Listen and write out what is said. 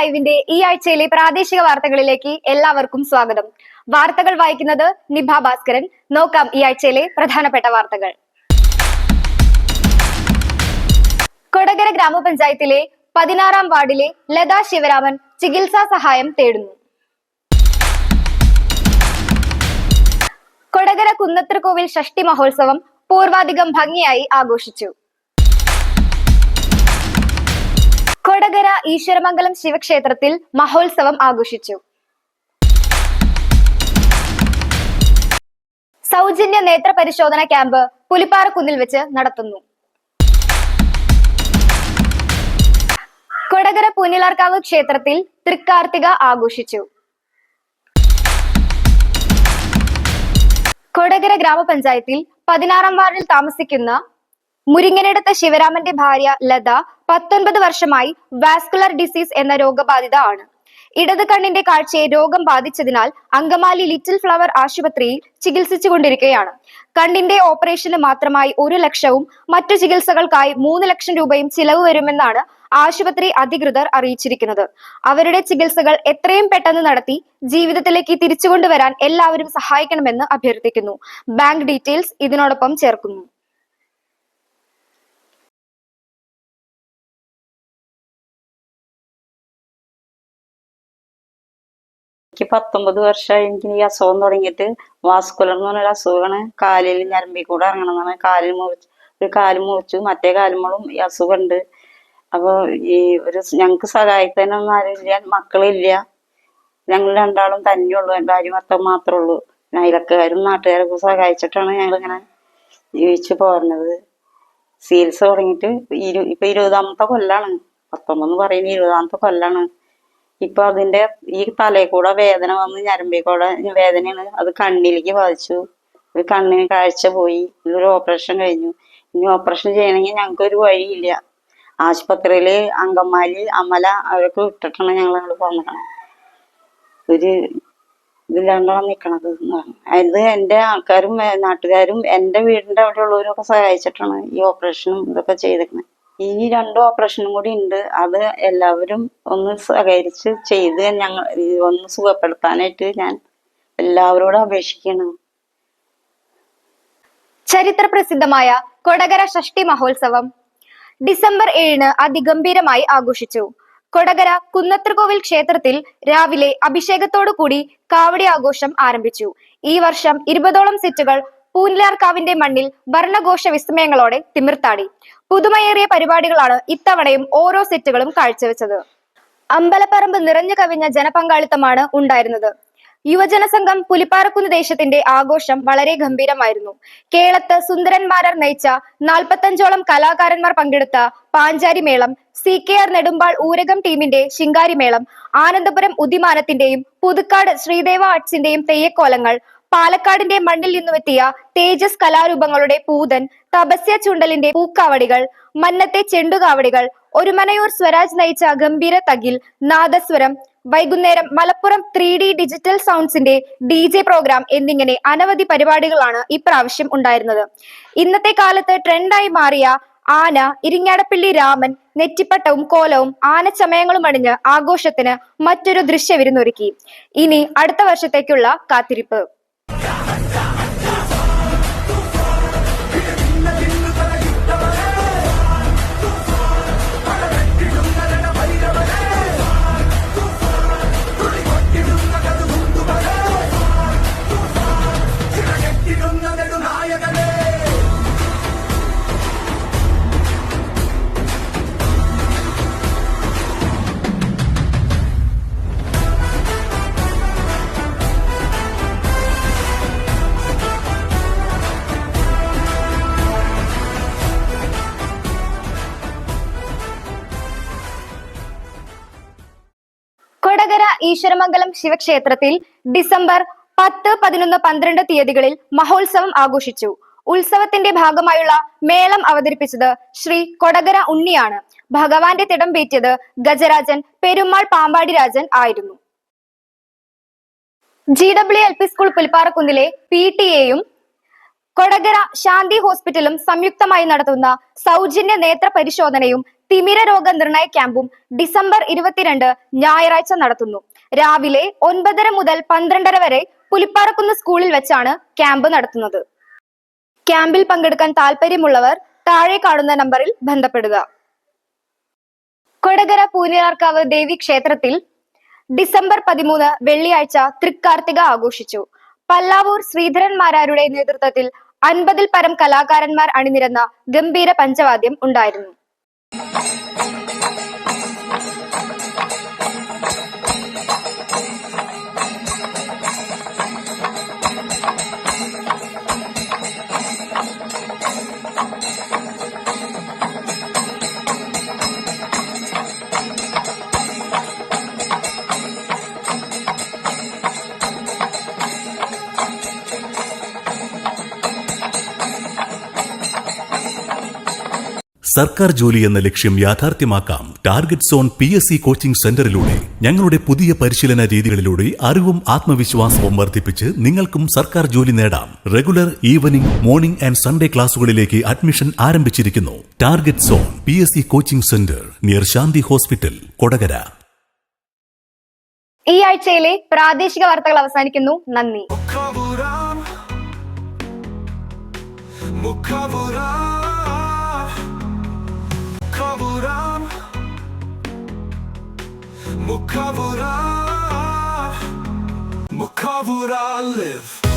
ലൈവിന്റെ ഈ ആഴ്ചയിലെ പ്രാദേശിക വാർത്തകളിലേക്ക് എല്ലാവർക്കും സ്വാഗതം. വാർത്തകൾ വായിക്കുന്നത് നിഭ ഭാസ്കരൻ. നോക്കാം ഈ ആഴ്ചയിലെ പ്രധാനപ്പെട്ട വാർത്തകൾ. കൊടകര ഗ്രാമപഞ്ചായത്തിലെ പതിനാറാം വാർഡിലെ ലതാ ശിവരാമൻ ചികിത്സാ സഹായം തേടുന്നു. കൊടകര കുന്നത്രകോവിൽ ഷഷ്ടി മഹോത്സവം പൂർവാധികം ഭംഗിയായി ആഘോഷിച്ചു. കൊടകര ഈശ്വരമംഗലം ശിവക്ഷേത്രത്തിൽ മഹോത്സവം ആഘോഷിച്ചു. സൗജന്യ നേത്ര പരിശോധന ക്യാമ്പ് പുലിപ്പാറക്കുന്നിൽ വെച്ച് നടത്തുന്നു. കൊടകര പുന്നിലാർക്കാവ് ക്ഷേത്രത്തിൽ തൃക്കാർത്തിക ആഘോഷിച്ചു. കൊടകര ഗ്രാമപഞ്ചായത്തിൽ പതിനാറാം വാർഡിൽ താമസിക്കുന്ന മുരിങ്ങനടുത്ത ശിവരാമന്റെ ഭാര്യ ലത പത്തൊൻപത് വർഷമായി വാസ്കുലർ ഡിസീസ് എന്ന രോഗബാധിത ആണ്. ഇടത് കണ്ണിന്റെ കാഴ്ചയെ രോഗം ബാധിച്ചതിനാൽ അങ്കമാലി ലിറ്റിൽ ഫ്ലവർ ആശുപത്രിയിൽ ചികിത്സിച്ചുകൊണ്ടിരിക്കുകയാണ്. കണ്ണിന്റെ ഓപ്പറേഷന് മാത്രമായി ഒരു ലക്ഷവും മറ്റു ചികിത്സകൾക്കായി മൂന്ന് ലക്ഷം രൂപയും ചിലവ് വരുമെന്നാണ് ആശുപത്രി അധികൃതർ അറിയിച്ചിരിക്കുന്നത്. അവരുടെ ചികിത്സകൾ എത്രയും പെട്ടെന്ന് നടത്തി ജീവിതത്തിലേക്ക് തിരിച്ചുകൊണ്ടുവരാൻ എല്ലാവരും സഹായിക്കണമെന്ന് അഭ്യർത്ഥിക്കുന്നു. ബാങ്ക് ഡീറ്റെയിൽസ് ഇതിനോടൊപ്പം ചേർക്കുന്നു. എനിക്ക് പത്തൊമ്പത് വർഷമായി എനിക്ക് ഈ അസുഖം തുടങ്ങിയിട്ട് വാസ്കുലർ എന്ന് പറഞ്ഞൊരു അസുഖമാണ്. കാലിൽ ഞരമ്പി കൂടെ ഇറങ്ങണമെന്നാണ് കാലിൽ മുറിച്ച് ഒരു കാൽ മുറിച്ചു മറ്റേ കാലുമ്പോഴും ഈ അസുഖമുണ്ട്. അപ്പോൾ ഈ ഒരു ഞങ്ങൾക്ക് സഹായിക്കാനൊന്നും ആരുമില്ല മക്കളില്ല. ഞങ്ങൾ രണ്ടാളും തന്നെയുള്ളൂ ഭാര്യ ഭർത്താവ് മാത്രമേ ഉള്ളൂ. അയലക്കാരും നാട്ടുകാരൊക്കെ സഹായിച്ചിട്ടാണ് ഞങ്ങളിങ്ങനെ ജീവിച്ചു പോരുന്നത്. ചികിത്സ തുടങ്ങിയിട്ട് ഇരു ഇപ്പൊ ഇരുപതാമത്തെ കൊല്ലാണ്. പത്തൊമ്പതെന്ന് പറയുന്നത് ഇരുപതാമത്തെ കൊല്ലാണ്. ഇപ്പൊ അതിന്റെ ഈ തലയിൽ കൂടെ വേദന വന്ന് ഞരമ്പിൽ കൂടെ വേദനയാണ്. അത് കണ്ണിലേക്ക് ബാധിച്ചു. കണ്ണിന് കാഴ്ച പോയി. ഒരു ഓപ്പറേഷൻ കഴിഞ്ഞു. ഇനി ഓപ്പറേഷൻ ചെയ്യണമെങ്കിൽ ഞങ്ങൾക്ക് ഒരു വഴിയില്ല. ആശുപത്രിയിൽ അങ്കമാലി അമല അവരൊക്കെ വിട്ടിട്ടാണ് ഞങ്ങൾ അങ്ങോട്ട് പോന്നിക്കണം ഒരു ഇതില്ലാണ്ടാണ് നിക്കണത് എന്ന് പറഞ്ഞു. അത് ആൾക്കാരും നാട്ടുകാരും എന്റെ വീടിന്റെ അവിടെ ഉള്ളവരൊക്കെ സഹായിച്ചിട്ടാണ് ഈ ഓപ്പറേഷനും ഇതൊക്കെ ചെയ്തേക്കണത് ഈ രണ്ട് ഓപ്പറേഷനും കൂടി ഉണ്ട്. അത് എല്ലാവരും ഒന്ന് സഹകരിച്ച് ചെയ്ത് ഞങ്ങൾ ഒന്ന് സുഖപ്പെടുത്താനായിട്ട് ഞാൻ എല്ലാവരോടും അപേക്ഷിക്കണം ചരിത്ര പ്രസിദ്ധമായ കൊടകര ഷഷ്ടി മഹോത്സവം ഡിസംബർ ഏഴിന് അതിഗംഭീരമായി ആഘോഷിച്ചു. കൊടകര കുന്നത്രകോവിൽ ക്ഷേത്രത്തിൽ രാവിലെ അഭിഷേകത്തോടു കൂടി കാവടി ആഘോഷം ആരംഭിച്ചു. ഈ വർഷം ഇരുപതോളം സെറ്റുകൾ പൂനിലാർക്കാവിന്റെ മണ്ണിൽ ഭരണഘോഷ വിസ്മയങ്ങളോടെ തിമിർത്താടി. പുതുമയേറിയ പരിപാടികളാണ് ഇത്തവണയും ഓരോ സെറ്റുകളും കാഴ്ചവെച്ചത്. അമ്പലപ്പറമ്പ് നിറഞ്ഞു കവിഞ്ഞ ജനപങ്കാളിത്തമാണ് ഉണ്ടായിരുന്നത്. യുവജന സംഘം പുലിപ്പാറക്കുന്ന് ദേശത്തിന്റെ ആഘോഷം വളരെ ഗംഭീരമായിരുന്നു. കേളത്ത് സുന്ദരന്മാരർ നയിച്ച നാൽപ്പത്തഞ്ചോളം കലാകാരന്മാർ പങ്കെടുത്ത Panchari Melam C K R Nedumbal Oorakam ടീമിന്റെ ശിങ്കാരിമേളം ആനന്ദപുരം ഉദിമാനത്തിന്റെയും പുതുക്കാട് ശ്രീദേവ ആർട്സിന്റെയും തെയ്യക്കോലങ്ങൾ പാലക്കാടിന്റെ മണ്ണിൽ നിന്നുമെത്തിയ തേജസ് കലാരൂപങ്ങളുടെ പൂതൻ തപസ്യ ചുണ്ടലിന്റെ പൂക്കാവടികൾ മന്നത്തെ ചെണ്ടുകാവടികൾ ഒരുമനയൂർ സ്വരാജ് നയിച്ച ഗംഭീര തകിൽ നാദസ്വരം വൈകുന്നേരം മലപ്പുറം ത്രീ ഡി ഡിജിറ്റൽ സൗണ്ട്സിന്റെ ഡി ജെ പ്രോഗ്രാം എന്നിങ്ങനെ അനവധി പരിപാടികളാണ് ഇപ്രാവശ്യം ഉണ്ടായിരുന്നത്. ഇന്നത്തെ കാലത്ത് ട്രെൻഡായി മാറിയ ആന ഇരിങ്ങാടപ്പള്ളി രാമൻ നെറ്റിപ്പട്ടവും കോലവും ആനച്ചമയങ്ങളും അണിഞ്ഞ് ആഘോഷത്തിന് മറ്റൊരു ദൃശ്യവിരുന്നൊരുക്കി ഇനി അടുത്ത വർഷത്തേക്കുള്ള കാത്തിരിപ്പ്. ഈശ്വരമംഗലം ശിവക്ഷേത്രത്തിൽ ഡിസംബർ പത്ത് പതിനൊന്ന് പന്ത്രണ്ട് തീയതികളിൽ മഹോത്സവം ആഘോഷിച്ചു. ഉത്സവത്തിന്റെ ഭാഗമായുള്ള മേളം അവതരിപ്പിച്ചത് ശ്രീ കൊടകര ഉണ്ണിയാണ്. ഭഗവാന്റെ തിടം പേറ്റിയത് ഗജരാജൻ പെരുമാൾ പാമ്പാടി രാജൻ ആയിരുന്നു. G W L P school പുൽപ്പാറക്കുന്നിലെ P T എയും കൊടകര ശാന്തി ഹോസ്പിറ്റലും സംയുക്തമായി നടത്തുന്ന സൗജന്യ നേത്ര പരിശോധനയും തിമിര രോഗ നിർണയ ക്യാമ്പും ഡിസംബർ ഇരുപത്തിരണ്ട് ഞായറാഴ്ച നടത്തുന്നു. രാവിലെ ഒൻപതര മുതൽ പന്ത്രണ്ടര വരെ പുലിപ്പാറക്കുന്ന് സ്കൂളിൽ വെച്ചാണ് ക്യാമ്പ് നടത്തുന്നത്. ക്യാമ്പിൽ പങ്കെടുക്കാൻ താല്പര്യമുള്ളവർ താഴെ കാണുന്ന നമ്പറിൽ ബന്ധപ്പെടുക. കൊടകര പൂനിയാർക്കാവ് ദേവി ക്ഷേത്രത്തിൽ ഡിസംബർ പതിമൂന്ന് വെള്ളിയാഴ്ച തൃക്കാർത്തിക ആഘോഷിച്ചു. പല്ലാവൂർ ശ്രീധരന്മാരാരുടെ നേതൃത്വത്തിൽ അൻപതിൽ പരം കലാകാരന്മാർ അണിനിരന്ന ഗംഭീര പഞ്ചവാദ്യം ഉണ്ടായിരുന്നു. സർക്കാർ ജോലി എന്ന ലക്ഷ്യം യാഥാർത്ഥ്യമാക്കാം. Target zone P S C coaching സെന്ററിലൂടെ ഞങ്ങളുടെ പുതിയ പരിശീലന രീതികളിലൂടെ അറിവും ആത്മവിശ്വാസവും വർദ്ധിപ്പിച്ച് നിങ്ങൾക്കും സർക്കാർ ജോലി നേടാം. Regular evening morning and Sunday ക്ലാസുകളിലേക്ക് admission ആരംഭിച്ചിരിക്കുന്നു. Target zone P S C coaching centre near Shanti hospital Kodakara. ഈ ആഴ്ചയിലെ പ്രാദേശിക വാർത്തകൾ അവസാനിക്കുന്നു. നന്ദി. Mukavuram Mukavura live